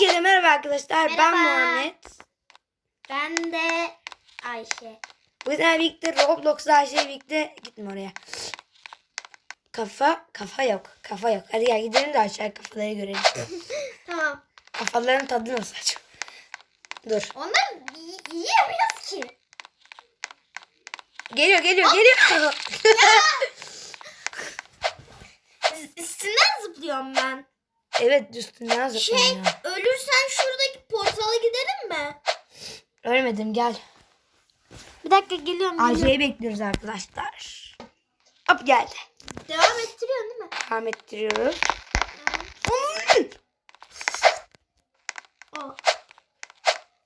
Herkese merhaba arkadaşlar. Ben Merhaba. Muhammed. Ben de Ayşe. Bu sefer birlikte Roblox'la Ayşe birlikte gitme oraya. Kafa, kafa yok. Kafa yok. Hadi gel gidelim de aşağı kafaları görelim. Tamam. Kafaların tadı nasıl acaba? Dur. Onları y- yiyemiyoruz ki. Geliyor geliyor geliyor. Üstünden zıplıyorum ben. Evet üstünden zıplam Şey ya. ölürsen şuradaki portala gidelim mi? Ölmedim gel. Bir dakika geliyorum. Ayşe'yi bekliyoruz arkadaşlar. Hop geldi. Devam ettiriyorsun değil mi? Devam ettiriyoruz.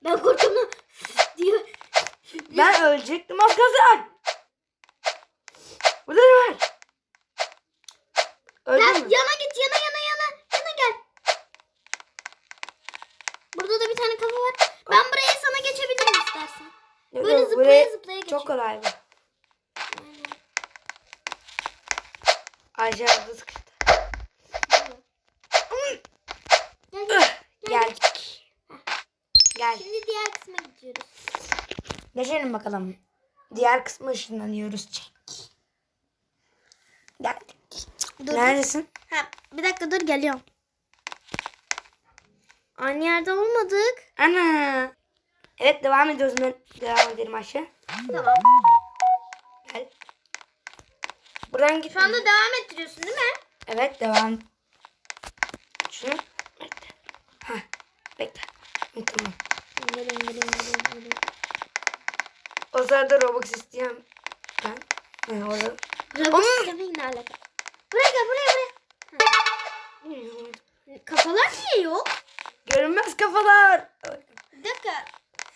Ben korktum diyor. Ben ölecektim az kalsın. Burada ne var? Öldün Gel, mü? yana git yana yana yana. Yana gel. Burada da bir tane kafa var. Ben buraya sana geçebilirim istersen. Yok, Böyle yok, zıplaya buraya- zıplaya geçiyor. Çok kolay bu. Aynen. Arada sıkıştı. Gel, gel. Geldik. Gel. Şimdi diğer kısma gidiyoruz. Geçelim bakalım. Diğer kısmı ışınlanıyoruz. Çek. Geldik. Dur. Neredesin? Ha, bir dakika dur geliyorum. Aynı yerde olmadık. Ana. Evet devam ediyoruz. Ben devam edelim Ayşe. Tamam. Gel. Buradan git. Şu anda devam ettiriyorsun değil mi? Evet devam. Şunu. Bekle. Hah. Bekle. Tamam. Geliyorum geliyorum geliyorum. geliyorum. O sırada Robux isteyen ben. Ben orada. Robux istemek ne alaka? Buraya gel buraya buraya. Kafalar niye yok? Görünmez kafalar. Bir dakika.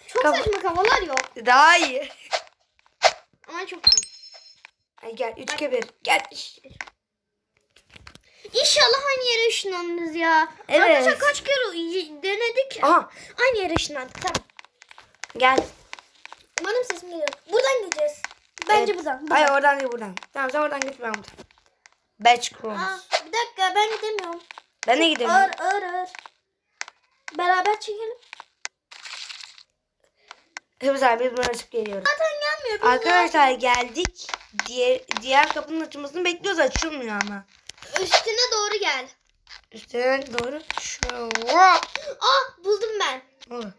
Çok Kafa- saçma kafalar yok. Daha iyi. Ama çok iyi. Ay gel 3 2 1. Gel. İnşallah aynı yere ışınlanırız ya. Evet. Arkadaşlar kaç kere denedik. Aha Aynı yere ışınlandık tamam. gel. Umarım sesim geliyor. Buradan gideceğiz. Bence Evet. buradan. buradan. Hayır oradan değil buradan. Tamam sen oradan git ben buradan. Batch. Aa, bir dakika ben gidemiyorum. Ben de gidelim. Ağır ağır ağır. Beraber çekelim. Hepsi abi biz buradan açıp geliyoruz. Zaten gelmiyor. Arkadaşlar geldik. Diğer, diğer kapının açılmasını bekliyoruz. Açılmıyor ama. Üstüne doğru gel. Üstüne doğru. Şu. Ah buldum ben. Oldu?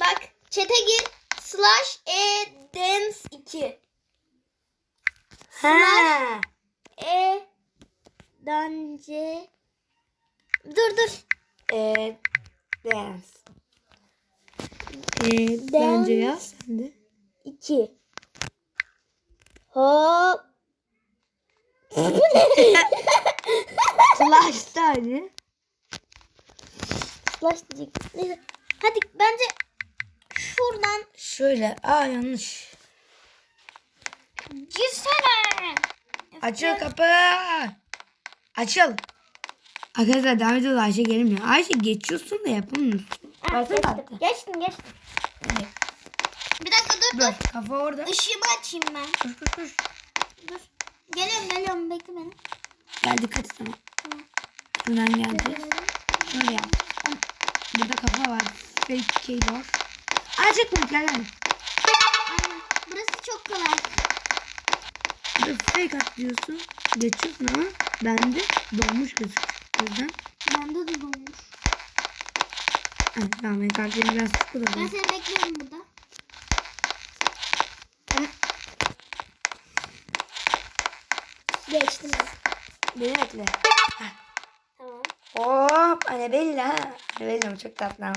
Bak çete gir. Slash e dance 2. Ha. E dance. Dur dur. Ee, dance. Ee, bence yaz sen de. 2. Hop. Slash tane. Slash diyecek. Neyse. Hadi bence şuradan Şöyle. Aa yanlış. girsene. Açıl kapı. Açıl. Arkadaşlar devam ediyoruz. Ayşe gelmiyor. Ayşe geçiyorsun da yapamıyorsun. Versene kartı. Geçtim geçtim. Bir dakika dur dur. Dur. Kafa orada. Işığımı açayım ben. Koş koş koş. Dur. Geliyorum geliyorum bekle beni. Gel dikkat et sana. Şuradan geldi. Şöyle yap. Burada kafa var. Fake keyboard. Aa çekme gel gel. Burası çok kolay. Burada fake atlıyorsun. Geçiyorsun ama bende dolmuş gözüküyor. O yüzden. Bende de dolmuş. Evet tamam ben kartları biraz sıkı. Ben seni bekliyorum burada. Geçtim ben. Beni bekle. Tamam. Hop Annabella. Annabella mı çok tatlı ama.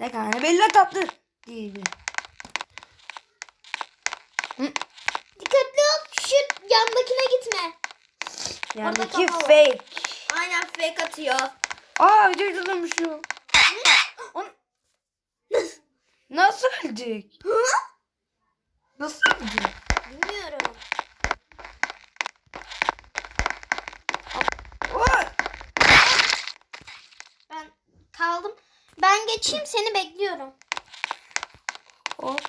Ne kadar Annabella tatlı. Değil bir. Dikkatli ol. Şu yandakine gitme. Yandaki kafa var. fake. Aynen fake atıyor. Aa video tutulmuş şu. Onu- Nasıl öldük? Nasıl öldük? Bilmiyorum. geçeyim seni bekliyorum. Hop.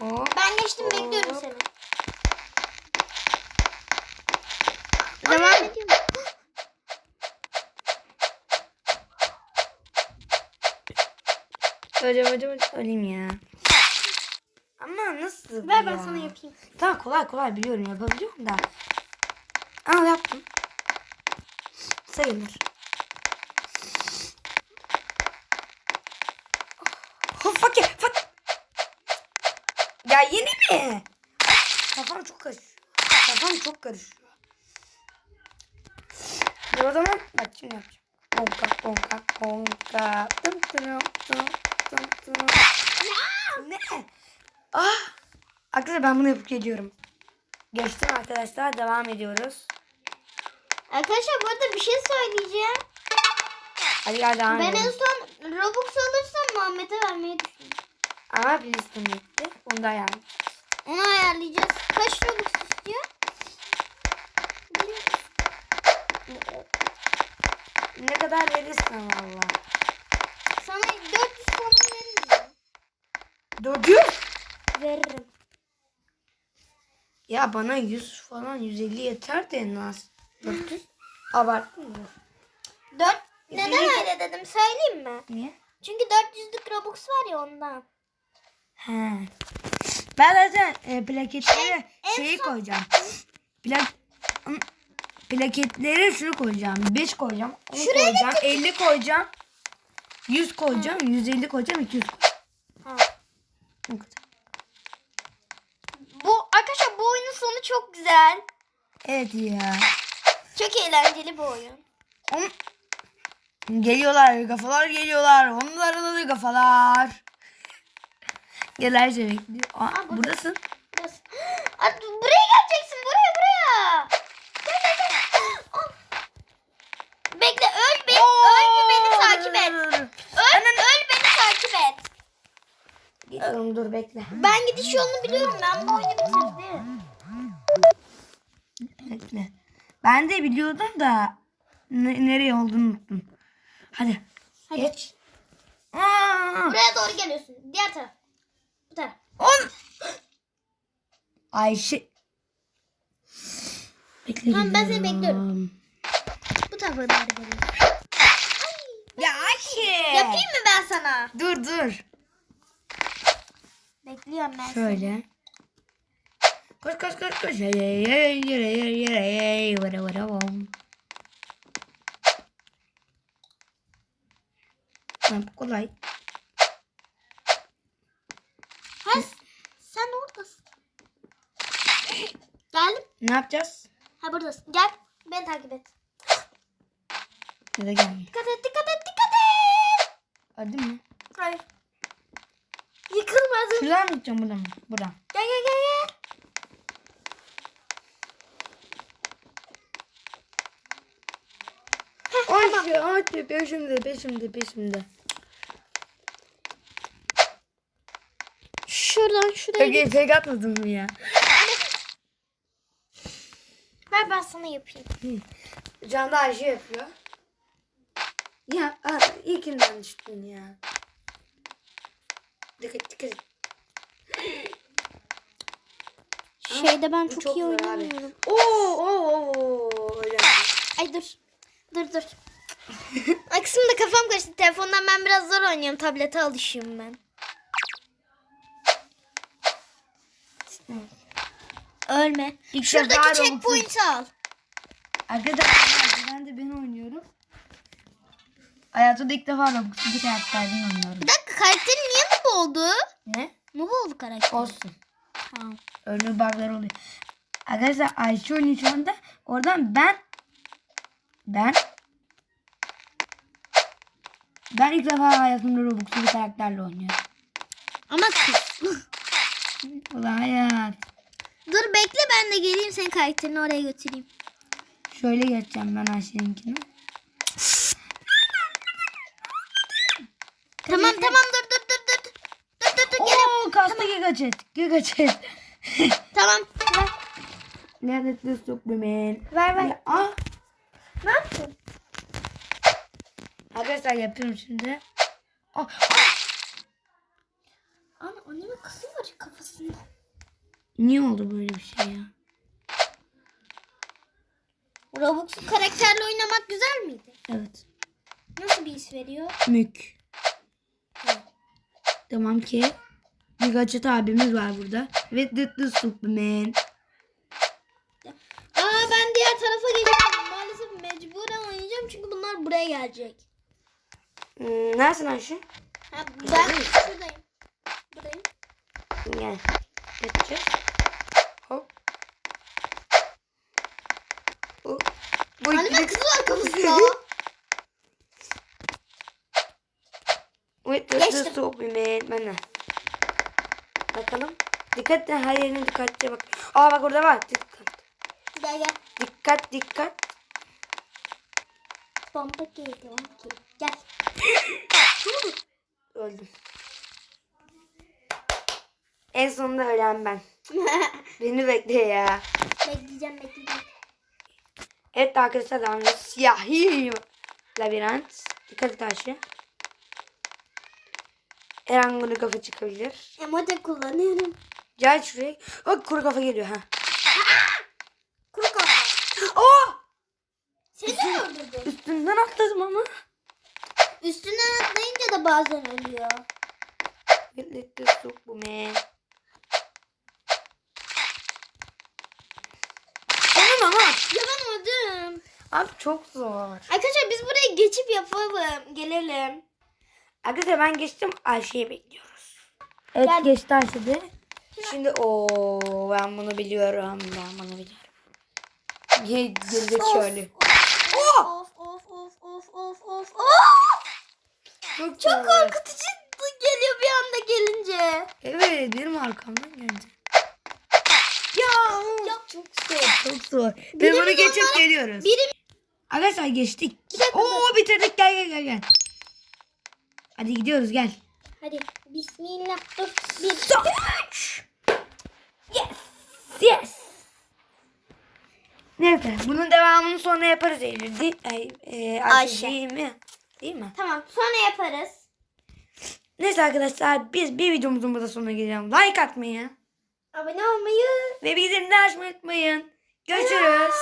Hop. Ben geçtim Hop. bekliyorum seni. Tamam. Hocam hocam öleyim ya. Ama nasıl Ver ya? ben sana yapayım. Tamam kolay kolay biliyorum yapabiliyorum da. Aa yaptım. Sayılır. Yeni mi? Kafam çok karışıyor. Kafam çok karışıyor. Dur o zaman bak şimdi yapacağım. Konka konka konka. Dım dım dım dım dım. Ne? Ah! Arkadaşlar ben bunu yapıp geliyorum. Geçtim arkadaşlar devam ediyoruz. Arkadaşlar bu arada bir şey söyleyeceğim. Hadi gel devam Ben en edelim. son Robux alırsam Muhammed'e vermeyi düşünüyorum. Ama Filistin gitti. Onu da yani. Onu ayarlayacağız. Kaç Robux istiyor? Ne kadar verirsin valla. Sana 400 falan veririm. 400? Veririm. Ya bana 100 falan 150 yeter de en az. 400? Abarttın mı? 4 Neden öyle dedim söyleyeyim mi? Niye? Çünkü 400'lük Robux var ya ondan. He. Ben zaten e, plaketleri şeyi koyacağım. Plak plaketleri şunu koyacağım. 5 koyacağım. 10 Şuraya koyacağım. 50 koyacağım. 100 koyacağım. 150 koyacağım. 200 koyacağım. Ha. Kadar. Bu arkadaşlar bu oyunun sonu çok güzel. Evet ya. Çok eğlenceli bu oyun. On... Geliyorlar kafalar geliyorlar. Onların da kafalar. Şey bekliyor. Aa, Aa, burada. buradasın. Burası. Aa, buraya geleceksin buraya buraya. Gel gel gel. Bekle öl be. öl bir beni takip et. Öl, öl beni takip et. Gidiyorum dur bekle. Ben gidiş yolunu biliyorum. Ben bu oyunu bitirdim. Bekle. Ben de biliyordum da ne- nereye olduğunu unuttum. Hadi. Hadi. Geç. Aa, Buraya doğru geliyorsun. Diğer taraf. Bu taraf. on. Ayşe. Bekle Tamam, ben seni bekliyorum. Bu tarafa doğru. Ya Ayşe. Yapayım mı ben sana? Dur dur. Bekliyorum ben seni. Şöyle. Koş koş koş koş. Hey, hey, hey, yere yere yere vara vam. Tamam, bu kolay. Ha, sen oradasın. Geldim. Ne yapacağız? Ha buradasın. Gel. Beni takip et. Ya da gelmiyor. Dikkat et dikkat et dikkat et. Öldün mü? Hayır. Yıkılmadın. Şuradan mı gideceğim buradan mı? Buradan. Gel gel gel gel. Ayşe, Ayşe peşimde peşimde peşimde. Şuradan şuraya. Peki fake atmadın mı ya? Ben sana yapayım. Can da Ayşe yapıyor. Ya aa, ilkinden düştün ya. Dikkat dikkat. Şeyde ben Bu çok, çok iyi zor abi. oynamıyorum. Oo oo oo. Öyle. Ay dur. Dur dur. Aksım da kafam karıştı. Telefondan ben biraz zor oynuyorum. Tablete alışıyorum ben. Ölme. İlk Şuradaki checkpoint'i al. Arkadaşlar ben de ben oynuyorum. Hayatımda ilk defa Robux'u bir karakterden oynuyorum. Bir dakika karakterin niye noob oldu? Ne? Noob oldu karakter. Olsun. Tamam. Öyle bug'lar oluyor. Arkadaşlar Ayşe oynuyor şu anda. Oradan ben ben ben ilk defa hayatımda Robux'u bir karakterle oynuyorum. Ama kız. De geleyim senin karakterini oraya götüreyim. Şöyle geçeceğim ben Ayşe'ninkini. Tamam tamam dur dur dur dur. Dur dur dur geliyorum. Oo kasta giga chat. Giga chat. Tamam. Ver. Lanetli Superman. Ver ver. Ah. Ne yaptın? Arkadaşlar yapıyorum şimdi. Oh. Ana annemin kızı var kafasında. Niye oldu böyle bir şey ya? Robux karakterle oynamak güzel miydi? Evet. Nasıl bir his veriyor? Mük. Tamam ki. Bir Gaçet abimiz var burada. Ve The, the Superman. Aa ben diğer tarafa geçeceğim. Maalesef mecburen oynayacağım çünkü bunlar buraya gelecek. Hmm, neresin Ayşe? Ha, ben şuradayım. Buradayım. Gel. Geçeceğiz. Hop. Hop. Bu Anne ikili- kız var kafasında. Wait, Geçtim. is Superman. Ben de. Bakalım. Dikkat et, her yerine dikkatli bak. Aa bak orada var. Dikkat. gel gel. Dikkat dikkat. Bomba geliyor. Gel. Öldüm. En sonunda ölen ben. Beni bekle ya. bekleyeceğim bekleyeceğim. Evet arkadaşlar devam ediyoruz. Siyahi labirent. Dikkat et Ayşe. Her an bunu kafa çıkabilir. Emoji kullanıyorum. Gel şuraya. Bak kuru kafa geliyor ha. Kuru kafa. Oh! Seni de öldürdü. Üstünden atladım ama. Üstünden atlayınca da bazen ölüyor. Let the Superman. Tamam ama. Ya öldüm. Abi çok zor. Arkadaşlar biz buraya geçip yapalım. Gelelim. Arkadaşlar ben geçtim Ayşe'yi bekliyoruz. Evet Gel. geçti Ayşe de. Şimdi o ben bunu biliyorum. Ben bunu biliyorum. Gerizekalı? Of of of of of of of of. Çok, Çok zor. korkutucu geliyor bir anda gelince. Evet benim arkamdan geldi. Çok zor. Çok zor. Ve bunu geçip onlara- geliyoruz. Biri Arkadaşlar geçtik. Oo bitirdik gel gel gel gel. Hadi gidiyoruz gel. Hadi bismillah dur. Bir. Yes. Yes. Neyse bunun devamını sonra yaparız Eylül. Değil, ay, e, Ayşe, Ayşe. Değil mi? Değil mi? Tamam sonra yaparız. Neyse arkadaşlar biz bir videomuzun burada sonuna geleceğim. Like atmayı Abone olmayı. ve bildirimleri açmayı unutmayın. Görüşürüz.